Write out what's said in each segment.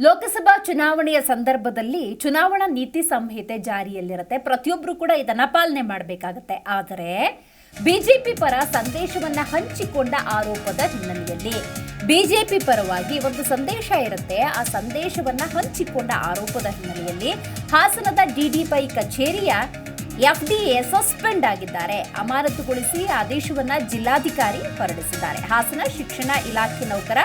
ಲೋಕಸಭಾ ಚುನಾವಣೆಯ ಸಂದರ್ಭದಲ್ಲಿ ಚುನಾವಣಾ ನೀತಿ ಸಂಹಿತೆ ಜಾರಿಯಲ್ಲಿರುತ್ತೆ. ಪ್ರತಿಯೊಬ್ಬರು ಕೂಡ ಇದನ್ನ ಪಾಲನೆ ಮಾಡಬೇಕಾಗತ್ತೆ. ಆದರೆ ಬಿಜೆಪಿ ಪರ ಸಂದೇಶವನ್ನ ಹಂಚಿಕೊಂಡ ಆರೋಪದ ಹಿನ್ನೆಲೆಯಲ್ಲಿ ಬಿಜೆಪಿ ಪರವಾಗಿ ಒಂದು ಸಂದೇಶ ಇರುತ್ತೆ. ಆ ಸಂದೇಶವನ್ನ ಹಂಚಿಕೊಂಡ ಆರೋಪದ ಹಿನ್ನೆಲೆಯಲ್ಲಿ ಹಾಸನದ ಡಿಡಿಪೈ ಕಚೇರಿಯ ಎಫ್ಡಿಎ ಸಸ್ಪೆಂಡ್ ಆಗಿದ್ದಾರೆ. ಅಮಾನತುಗೊಳಿಸಿ ಆದೇಶವನ್ನ ಜಿಲ್ಲಾಧಿಕಾರಿ ಹೊರಡಿಸಿದ್ದಾರೆ. ಹಾಸನ ಶಿಕ್ಷಣ ಇಲಾಖೆ ನೌಕರ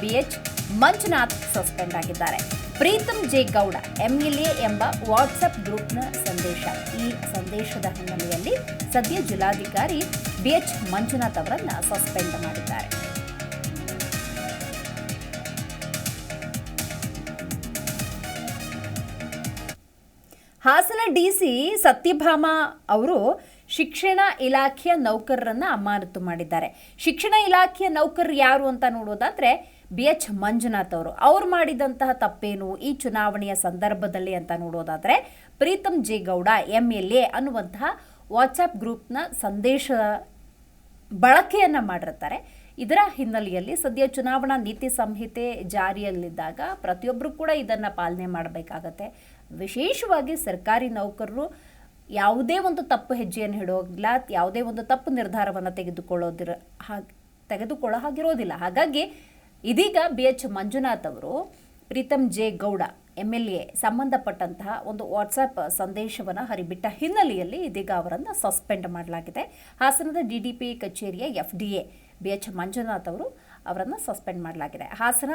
ಬಿಎಚ್ ಮಂಜುನಾಥ್ ಸಸ್ಪೆಂಡ್ ಆಗಿದ್ದಾರೆ. ಪ್ರೀತಮ್ ಜೆ ಗೌಡ, ಎಂಎಲ್ಎ ಎಂಬ ವಾಟ್ಸ್ಆಪ್ ಗ್ರೂಪ್ನ ಸಂದೇಶ. ಈ ಸಂದೇಶದ ಹಿನ್ನೆಲೆಯಲ್ಲಿ ಸದ್ಯ ಜಿಲ್ಲಾಧಿಕಾರಿ ಬಿಎಚ್ ಮಂಜುನಾಥ್ ಅವರನ್ನ ಸಸ್ಪೆಂಡ್ ಮಾಡಿದ್ದಾರೆ. ಹಾಸನ ಡಿಸಿ ಸತ್ಯಭಾಮ ಅವರು ಶಿಕ್ಷಣ ಇಲಾಖೆಯ ನೌಕರರನ್ನ ಅಮಾನತು ಮಾಡಿದ್ದಾರೆ. ಶಿಕ್ಷಣ ಇಲಾಖೆಯ ನೌಕರರು ಯಾರು ಅಂತ ನೋಡೋದಾದ್ರೆ ಬಿ ಎಚ್ ಮಂಜುನಾಥ್ ಅವರು. ಅವ್ರು ಮಾಡಿದಂತಹ ತಪ್ಪೇನು ಈ ಚುನಾವಣೆಯ ಸಂದರ್ಭದಲ್ಲಿ ಅಂತ ನೋಡೋದಾದರೆ Preetham J Gowda M L A ಅನ್ನುವಂತಹ ವಾಟ್ಸಪ್ ಗ್ರೂಪ್ನ ಸಂದೇಶ ಬಳಕೆಯನ್ನು ಮಾಡಿರ್ತಾರೆ. ಇದರ ಹಿನ್ನೆಲೆಯಲ್ಲಿ ಸದ್ಯ ಚುನಾವಣಾ ನೀತಿ ಸಂಹಿತೆ ಜಾರಿಯಲ್ಲಿದ್ದಾಗ ಪ್ರತಿಯೊಬ್ಬರು ಕೂಡ ಇದನ್ನು ಪಾಲನೆ ಮಾಡಬೇಕಾಗತ್ತೆ. ವಿಶೇಷವಾಗಿ ಸರ್ಕಾರಿ ನೌಕರರು ಯಾವುದೇ ಒಂದು ತಪ್ಪು ಹೆಜ್ಜೆಯನ್ನು ಹಿಡೋಗಿಲ್ಲ ಯಾವುದೇ ಒಂದು ತಪ್ಪು ನಿರ್ಧಾರವನ್ನು ತೆಗೆದುಕೊಳ್ಳೋದಿರ ಹಾಗೆ ತೆಗೆದುಕೊಳ್ಳೋ ಹಾಗಿರೋದಿಲ್ಲ. ಹಾಗಾಗಿ ಇದೀಗ ಬಿ ಎಚ್ ಮಂಜುನಾಥ್ ಅವರು Preetham J Gowda M L A ಸಂಬಂಧಪಟ್ಟಂತಹ ಒಂದು ವಾಟ್ಸಪ್ ಸಂದೇಶವನ್ನು ಹರಿಬಿಟ್ಟ ಹಿನ್ನೆಲೆಯಲ್ಲಿ ಇದೀಗ ಅವರನ್ನು ಸಸ್ಪೆಂಡ್ ಮಾಡಲಾಗಿದೆ. ಹಾಸನದ ಡಿ ಡಿ ಪಿ ಕಚೇರಿಯ F D A B H Manjunath ಅವರು ಅವರನ್ನು ಸಸ್ಪೆಂಡ್ ಮಾಡಲಾಗಿದೆ. ಹಾಸನ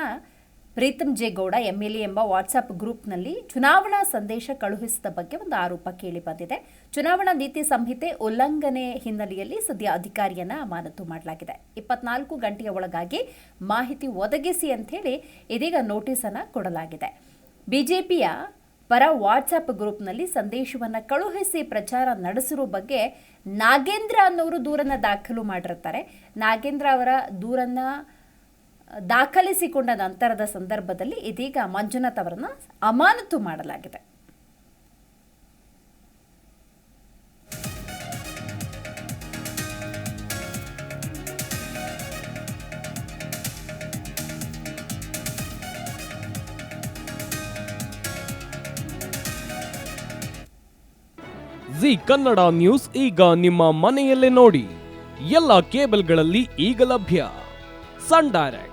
ಎಂ ಎಲ್ ಎ ಎಂಬ ವಾಟ್ಸ್ಆಪ್ ಗ್ರೂಪ್ನಲ್ಲಿ ಚುನಾವಣಾ ಸಂದೇಶ ಕಳುಹಿಸಿದ ಬಗ್ಗೆ ಒಂದು ಆರೋಪ ಕೇಳಿ ಬಂದಿದೆ. ಚುನಾವಣಾ ನೀತಿ ಸಂಹಿತೆ ಉಲ್ಲಂಘನೆ ಹಿನ್ನೆಲೆಯಲ್ಲಿ ಸದ್ಯ ಅಧಿಕಾರಿಯನ್ನ ಅಮಾನತು ಮಾಡಲಾಗಿದೆ. ಇಪ್ಪತ್ನಾಲ್ಕು ಗಂಟೆಯ ಒಳಗಾಗಿ ಮಾಹಿತಿ ಒದಗಿಸಿ ಅಂಥೇಳಿ ಇದೀಗ ನೋಟಿಸ್ ಅನ್ನ ಕೊಡಲಾಗಿದೆ. ಬಿಜೆಪಿಯ ಪರ ವಾಟ್ಸಪ್ ಗ್ರೂಪ್ನಲ್ಲಿ ಸಂದೇಶವನ್ನು ಕಳುಹಿಸಿ ಪ್ರಚಾರ ನಡೆಸಿರೋ ಬಗ್ಗೆ ನಾಗೇಂದ್ರ ಅನ್ನೋರು ದೂರನ್ನ ದಾಖಲು ಮಾಡಿರ್ತಾರೆ. ನಾಗೇಂದ್ರ ಅವರ ದೂರನ್ನ ದಾಖಲಿಸಿಕೊಂಡ ನಂತರದ ಸಂದರ್ಭದಲ್ಲಿ ಇದೀಗ ಮಂಜುನಾಥ್ ಅವರನ್ನು ಅಮಾನತು ಮಾಡಲಾಗಿದೆ. ಜಿ ಕನ್ನಡ ನ್ಯೂಸ್ ಈಗ ನಿಮ್ಮ ಮನೆಯಲ್ಲೇ ನೋಡಿ. ಎಲ್ಲ ಕೇಬಲ್ಗಳಲ್ಲಿ ಈಗ ಲಭ್ಯ. Sun Direct.